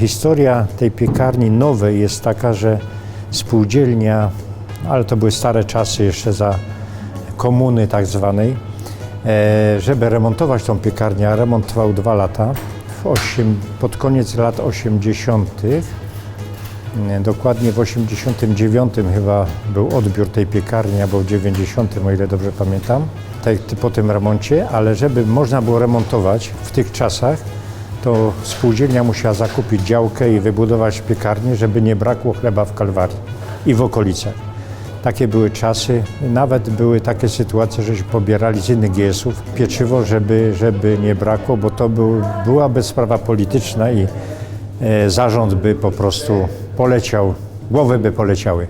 Historia tej piekarni nowej jest taka, że spółdzielnia, ale to były stare czasy jeszcze za komuny tak zwanej, e, żeby remontować tą piekarnię, remont trwał dwa lata, w pod koniec lat 80. Nie, Dokładnie w 89 chyba był odbiór tej piekarni, albo w 90, o ile dobrze pamiętam, tak, po tym remoncie, ale żeby można było remontować w tych czasach, to spółdzielnia musiała zakupić działkę i wybudować piekarnię, żeby nie brakło chleba w Kalwarii i w okolicach. Takie były czasy, nawet były takie sytuacje, żeśmy pobierali z innych GS-ów pieczywo, żeby, żeby nie brakło, bo to był, byłaby sprawa polityczna i e, zarząd by po prostu poleciał, głowy by poleciały.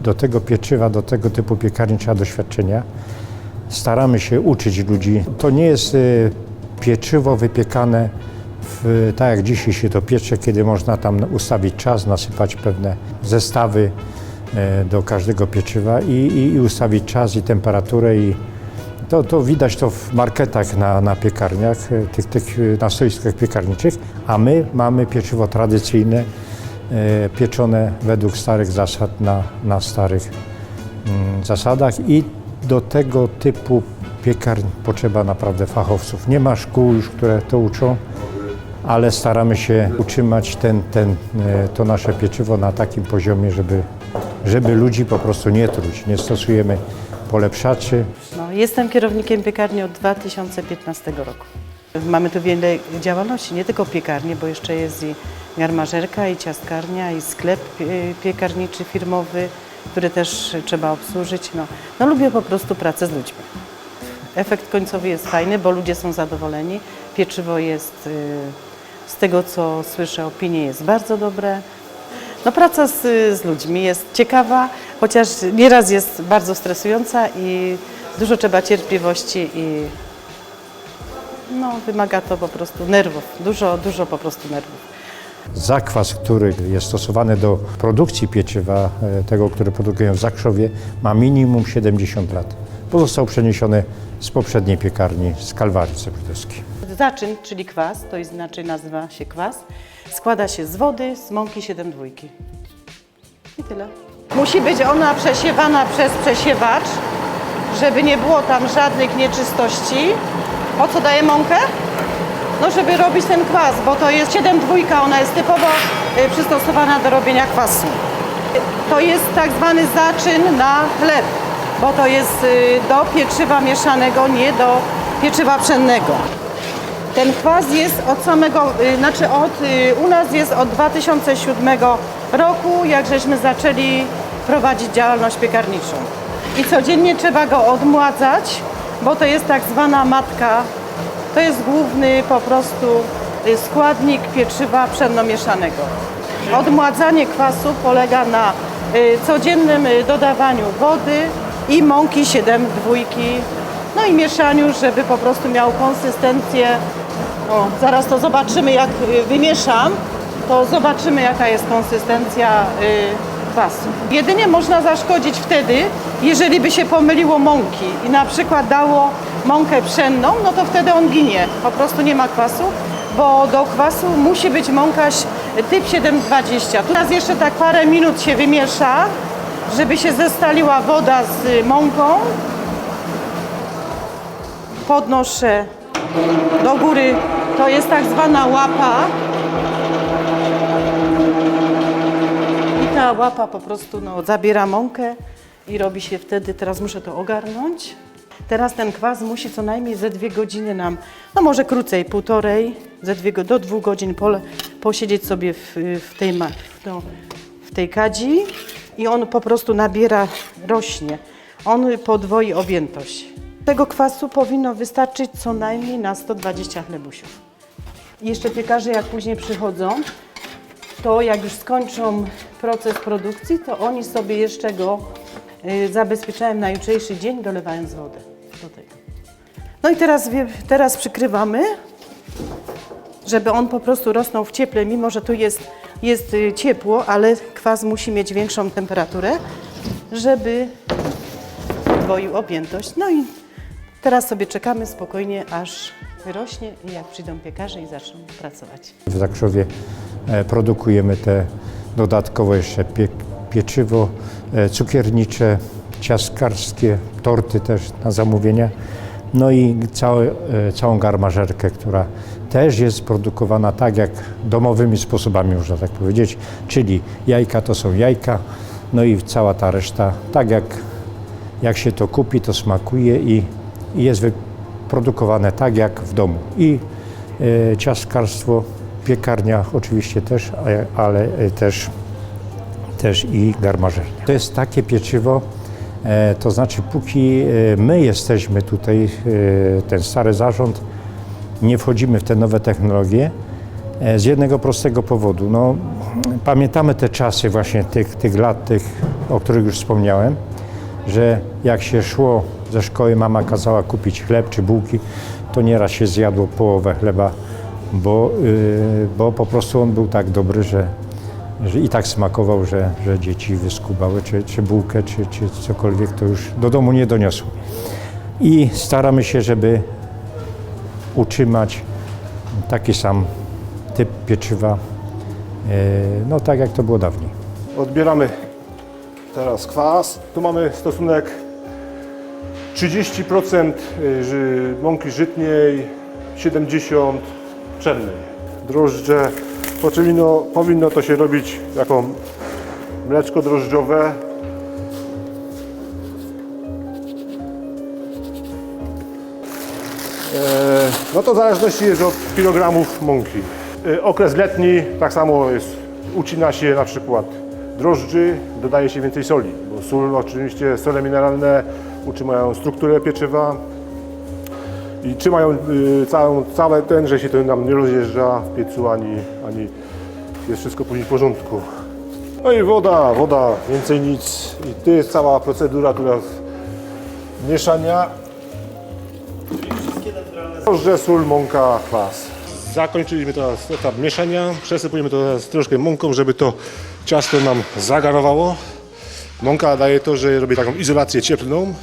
Do tego pieczywa, do tego typu piekarni trzeba doświadczenia. Staramy się uczyć ludzi. To nie jest e, pieczywo wypiekane tak jak dzisiaj się to piecze, kiedy można tam ustawić czas, nasypać pewne zestawy e, do każdego pieczywa i, i, i ustawić czas i temperaturę i to, to widać to w marketach na, na piekarniach, e, tych, tych e, na stoiskach piekarniczych, a my mamy pieczywo tradycyjne, pieczone według starych zasad na, na starych mm, zasadach i do tego typu piekarń potrzeba naprawdę fachowców. Nie ma szkół już, które to uczą, ale staramy się utrzymać ten, ten, e, to nasze pieczywo na takim poziomie, żeby, żeby ludzi po prostu nie truć. Nie stosujemy polepszaczy, No, jestem kierownikiem piekarni od 2015 roku. Mamy tu wiele działalności, nie tylko piekarnie, bo jeszcze jest i garmażerka, i ciastkarnia, i sklep e, piekarniczy firmowy, który też trzeba obsłużyć. No, no lubię po prostu pracę z ludźmi. Efekt końcowy jest fajny, bo ludzie są zadowoleni. Pieczywo jest, y, z tego co słyszę, opinie jest bardzo dobre. No praca z, z ludźmi jest ciekawa, chociaż nieraz jest bardzo stresująca i dużo trzeba cierpliwości i no, wymaga to po prostu nerwów, dużo, dużo po prostu nerwów. Zakwas, który jest stosowany do produkcji pieczywa, e, tego, który produkują w Zakrzowie, ma minimum 70 lat. Pozostał przeniesiony z poprzedniej piekarni, z Kalwarii Cebrydowskiej. Zaczyn, czyli kwas, to jest inaczej nazywa się kwas, składa się z wody, z mąki 7 dwójki. I tyle. Musi być ona przesiewana przez przesiewacz, żeby nie było tam żadnych nieczystości. Po co daje mąkę? No, żeby robić ten kwas, bo to jest 7 dwójka, ona jest typowo y, przystosowana do robienia kwasu. To jest tak zwany zaczyn na chleb, bo to jest y, do pieczywa mieszanego, nie do pieczywa pszennego. Ten kwas jest od samego, y, znaczy od, y, u nas jest od 2007 roku, jak żeśmy zaczęli prowadzić działalność piekarniczą. I codziennie trzeba go odmładzać, bo to jest tak zwana matka. To jest główny po prostu y, składnik pieczywa pszenno-mieszanego. Odmładzanie kwasu polega na codziennym dodawaniu wody i mąki 7 dwójki, no i mieszaniu, żeby po prostu miał konsystencję. O, zaraz to zobaczymy, jak y, wymieszam, to zobaczymy, jaka jest konsystencja y, kwasu. Jedynie można zaszkodzić wtedy, jeżeli by się pomyliło mąki i na przykład dało mąkę pszenną, no to wtedy on ginie. Po prostu nie ma kwasu, bo do kwasu musi być mąka typ 720. Teraz jeszcze tak parę minut się wymiesza, żeby się zestaliła woda z y, mąką. Podnoszę do góry, to jest tak zwana łapa. I ta łapa po prostu no, zabiera mąkę i robi się wtedy, teraz muszę to ogarnąć. Teraz ten kwas musi co najmniej ze dwie godziny nam, no może krócej, półtorej, ze dwie, do dwóch godzin posiedzieć sobie w, w, tej, no, w tej kadzi i on po prostu nabiera, rośnie. On podwoi objętość. Tego kwasu powinno wystarczyć co najmniej na 120 chlebusiów. Jeszcze piekarze jak później przychodzą, to jak już skończą proces produkcji, to oni sobie jeszcze go y, zabezpieczają na jutrzejszy dzień, dolewając wodę do tego. No i teraz, teraz przykrywamy, żeby on po prostu rosnął w cieple, mimo że tu jest, jest y, ciepło, ale kwas musi mieć większą temperaturę, żeby podwoił objętość. No i teraz sobie czekamy spokojnie, aż wyrośnie i jak przyjdą piekarze i zaczną pracować. W Zakrzowie e, produkujemy te dodatkowo jeszcze pie, pieczywo e, cukiernicze, ciastkarskie, torty też na zamówienie. No i całe, e, całą garmażerkę, która też jest produkowana tak jak domowymi sposobami, można tak powiedzieć, czyli jajka to są jajka, no i cała ta reszta, tak jak, jak się to kupi, to smakuje i, i jest wyprodukowane tak jak w domu. I e, ciastkarstwo, piekarnia oczywiście też, ale e, też też i garmażernia. To jest takie pieczywo, e, to znaczy póki my jesteśmy tutaj, ten stary zarząd, nie wchodzimy w te nowe technologie z jednego prostego powodu. No, pamiętamy te czasy właśnie tych, tych lat, tych, o których już wspomniałem, że jak się szło ze szkoły, mama kazała kupić chleb czy bułki, to nieraz się zjadło połowę chleba, bo, y, bo po prostu on był tak dobry, że, że i tak smakował, że, że dzieci wyskubały, czy, czy bułkę, czy, czy cokolwiek, to już do domu nie doniosło. I staramy się, żeby utrzymać taki sam typ pieczywa, e, no tak jak to było dawniej. Odbieramy teraz kwas. Tu mamy stosunek 30% ży- mąki żytniej, 70% pszennej. Drożdże, powinno, powinno to się robić jako mleczko drożdżowe. E, No to w zależności jest od kilogramów mąki. E, Okres letni tak samo jest, ucina się na przykład drożdży, dodaje się więcej soli, bo sól oczywiście, sole mineralne utrzymają strukturę pieczywa i trzymają y, całą, całe ten, że się to nam nie rozjeżdża w piecu, ani, ani jest wszystko później w porządku. No i woda, woda, więcej nic. I tu jest cała procedura teraz mieszania Drożdże, sól, mąka, kwas. Zakończyliśmy teraz etap mieszania. Przesypujemy to teraz troszkę mąką, żeby to ciasto nam zagarowało. Mąka daje to, że robi taką izolację cieplną.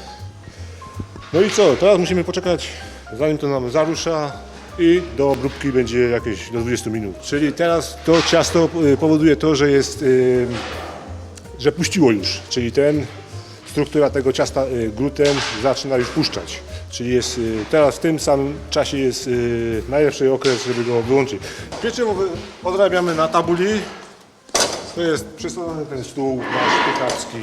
No i co? Teraz musimy poczekać, zanim to nam zarusza i do obróbki będzie jakieś do 20 minut. Czyli teraz to ciasto y, powoduje to, że jest, y, że puściło już, czyli ten struktura tego ciasta y, gluten zaczyna już puszczać. Czyli jest teraz w tym samym czasie jest najlepszy okres, żeby go wyłączyć. Pieczywo odrabiamy na tabuli. To jest przysłony ten stół nasz piekarski.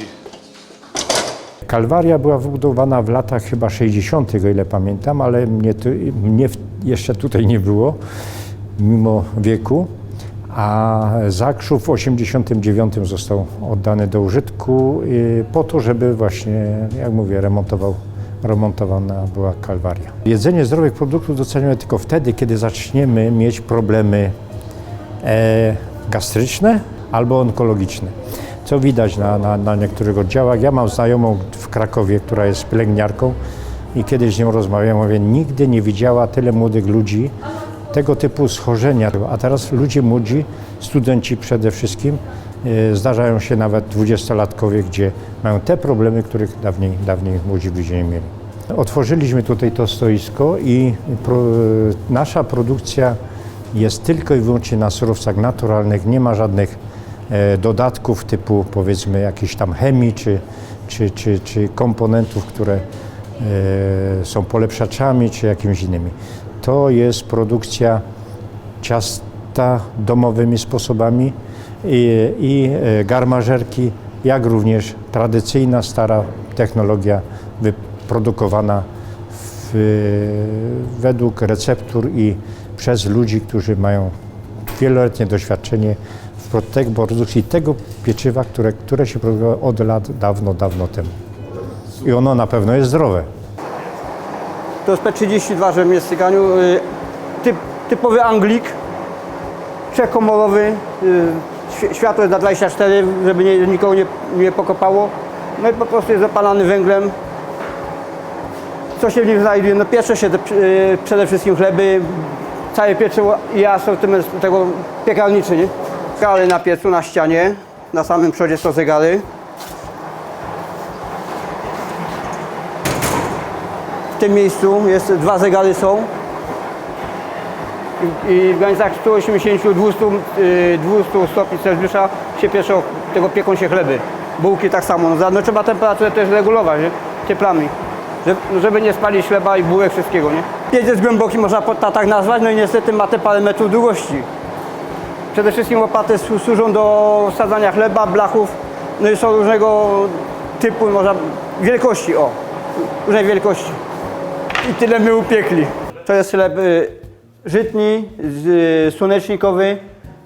Kalwaria była wybudowana w latach chyba 60., o ile pamiętam, ale mnie, tu, mnie jeszcze tutaj nie było, mimo wieku. A Zakrzów w 89 został oddany do użytku y, po to, żeby właśnie, jak mówię, remontował, remontowana była kalwaria. Jedzenie zdrowych produktów doceniamy tylko wtedy, kiedy zaczniemy mieć problemy e, gastryczne albo onkologiczne. Co widać na, na, na niektórych oddziałach. Ja mam znajomą w Krakowie, która jest pielęgniarką i kiedyś z nią rozmawiałem, mówię, nigdy nie widziała tyle młodych ludzi tego typu schorzenia. A teraz ludzie młodzi, studenci przede wszystkim, e, zdarzają się nawet dwudziestolatkowie, gdzie mają te problemy, których dawniej, dawniej młodzi ludzie nie mieli. Otworzyliśmy tutaj to stoisko i pro, nasza produkcja jest tylko i wyłącznie na surowcach naturalnych, nie ma żadnych e, dodatków typu powiedzmy jakiejś tam chemii czy, czy, czy, czy komponentów, które e, są polepszaczami czy jakimiś innymi. To jest produkcja ciasta domowymi sposobami i, i e, garmażerki, jak również tradycyjna, stara technologia wyprodukowana w, według receptur i przez ludzi, którzy mają wieloletnie doświadczenie tej produkcji tego pieczywa, które, które się produkowało od lat dawno, dawno temu. I ono na pewno jest zdrowe. To jest P32, żebym nie styganiu. y, Typ, typowy Anglik, trzechkomorowy. y, Światło jest na 24, żeby nie, nikogo nie, nie pokopało. No i po prostu jest zapalany węglem. Co się w nim znajduje? No piecze się te, y, przede wszystkim chleby, całe pieczywo i asortyment tego piekarniczy, nie? Zegary na piecu, na ścianie. Na samym przodzie są zegary. W tym miejscu jest, dwa zegary są. i, i w granicach 180-200 y, 200 stopni Celsjusza się pieczą, tego pieką się chleby. Bułki tak samo. No, no trzeba temperaturę też regulować, nie? cieplami. Żeby, żeby nie spalić chleba i bułek wszystkiego, nie? Piec jest głęboki, można tak nazwać, no i niestety ma te parę metrów długości. Przede wszystkim łopaty słu- służą do wsadzania chleba, blachów, no i są różnego typu, można, wielkości, o, różnej wielkości. I tyle my upiekli. To jest chleb y, żytni, z, y, słonecznikowy,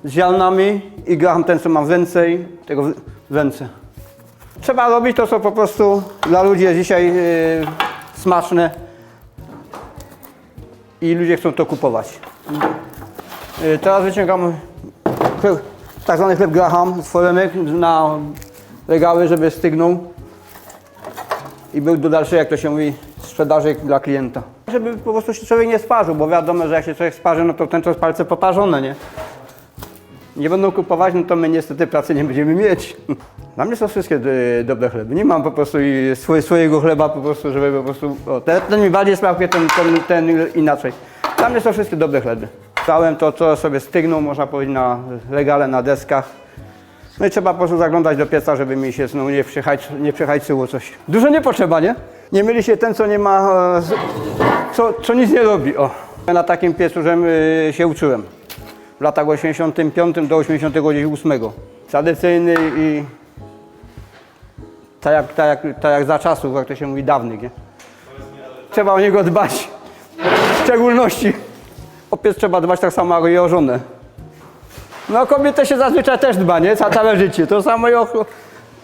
z ziarnami i graham ten, co mam w ręce i tego w, ręce. Trzeba robić to, co po prostu dla ludzi jest dzisiaj y, smaczne i ludzie chcą to kupować. Y, Teraz wyciągam chleb, tak zwany chleb graham z foremek na regały, żeby stygnął i był do dalszej, jak to się mówi, sprzedaży dla klienta. Żeby po prostu się człowiek nie sparzył, bo wiadomo, że jak się człowiek sparzy, no to ten jest palce poparzone, nie? Nie będą kupować, no to my niestety pracy nie będziemy mieć. Dla mnie są wszystkie y, dobre chleby. Nie mam po prostu swojego chleba po prostu, żeby po prostu... O, ten, ten mi bardziej smakuje, ten, ten, ten inaczej. Dla mnie są wszystkie dobre chleby. To, co sobie stygną, można powiedzieć, na regale, na deskach. No i trzeba po prostu zaglądać do pieca, żeby mi się znowu nie, przychać, nie przechajcyło coś. Dużo nie potrzeba, nie? Nie myli się ten, co nie ma, e, co, co nic nie robi. O. Na takim piecu że, y, się uczyłem. W latach 85 do 88. Tradycyjny i tak jak, tak, jak, tak jak za czasów, jak to się mówi, dawnych, nie? Trzeba o niego dbać. W szczególności o piec trzeba dbać tak samo jak i o żonę. No kobietę się zazwyczaj też dba, nie? Ca- Całe życie. To samo i o,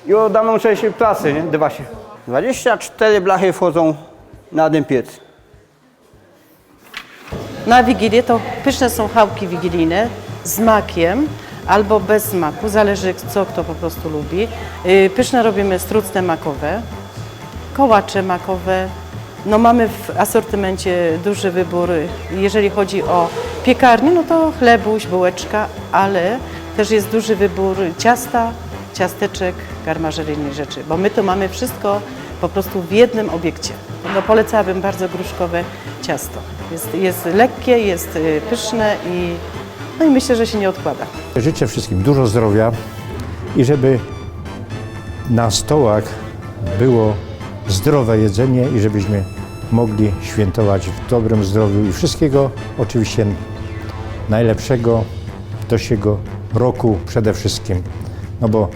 i o daną część pracy, nie? Dba się. 24 blachy wchodzą na jeden piec. Na Wigilię to pyszne są chałki wigilijne z makiem albo bez maku, zależy co kto po prostu lubi. Yy, Pyszne robimy strucne makowe, kołacze makowe. No mamy w asortymencie duży wybór, jeżeli chodzi o piekarnię, no to chlebuś, bułeczka, ale też jest duży wybór ciasta, ciasteczek, garmażeryjnych rzeczy, bo my to mamy wszystko po prostu w jednym obiekcie. No polecałabym bardzo gruszkowe ciasto. Jest, jest lekkie, jest y, pyszne i, no i myślę, że się nie odkłada. Życzę wszystkim dużo zdrowia i żeby na stołach było zdrowe jedzenie i żebyśmy mogli świętować w dobrym zdrowiu i wszystkiego oczywiście najlepszego do siego roku przede wszystkim. No bo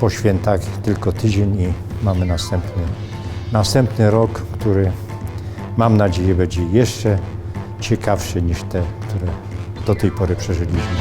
po świętach tylko tydzień i mamy następny, następny rok, który mam nadzieję będzie jeszcze ciekawszy niż te, które do tej pory przeżyliśmy.